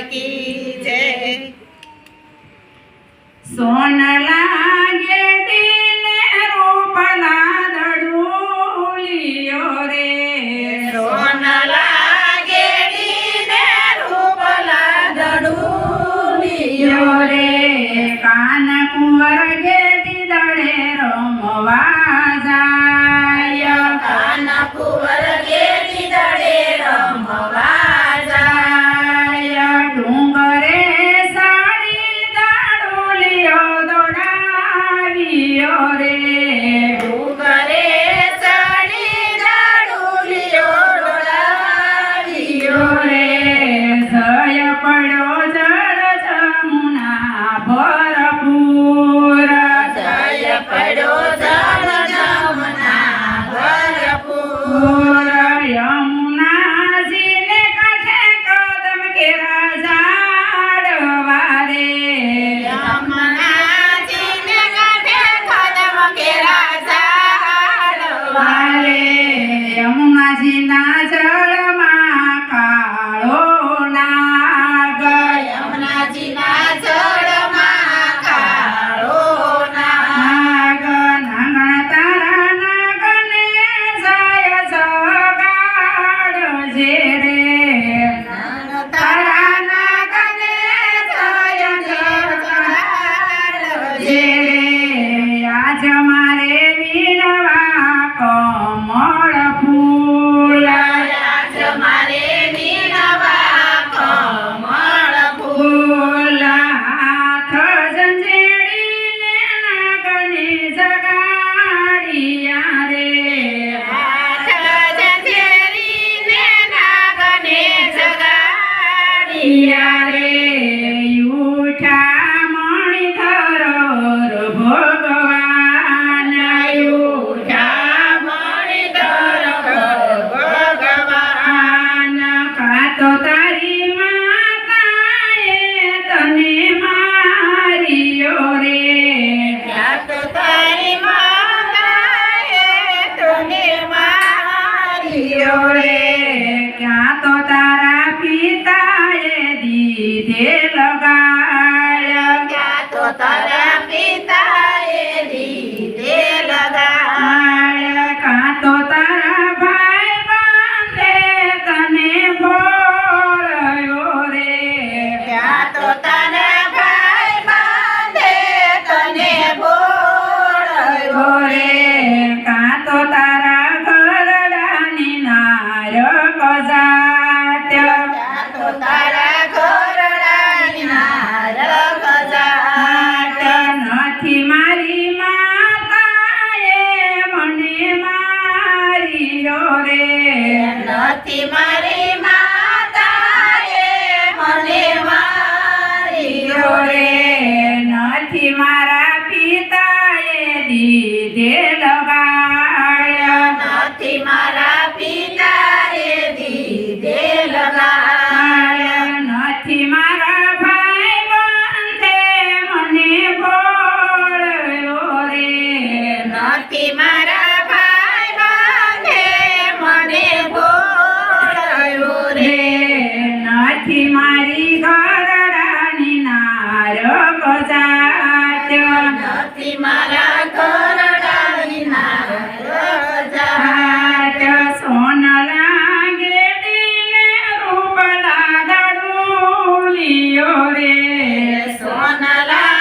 કી જય. સોનલા લીધે લગાડ્યા તો તારા પિતાએ લીધે લગાડ્યા કાં તો તારા ભાઈ બાંધે તને બોળ્યો રે. મારે. નથી મારી માતાએ મને માર્યો રે નથી મારા પિતાએ દીધે લગાડ્યો. નથી મારા પિતાએ દીધે લગાડ્યો. મારા señores, son alas.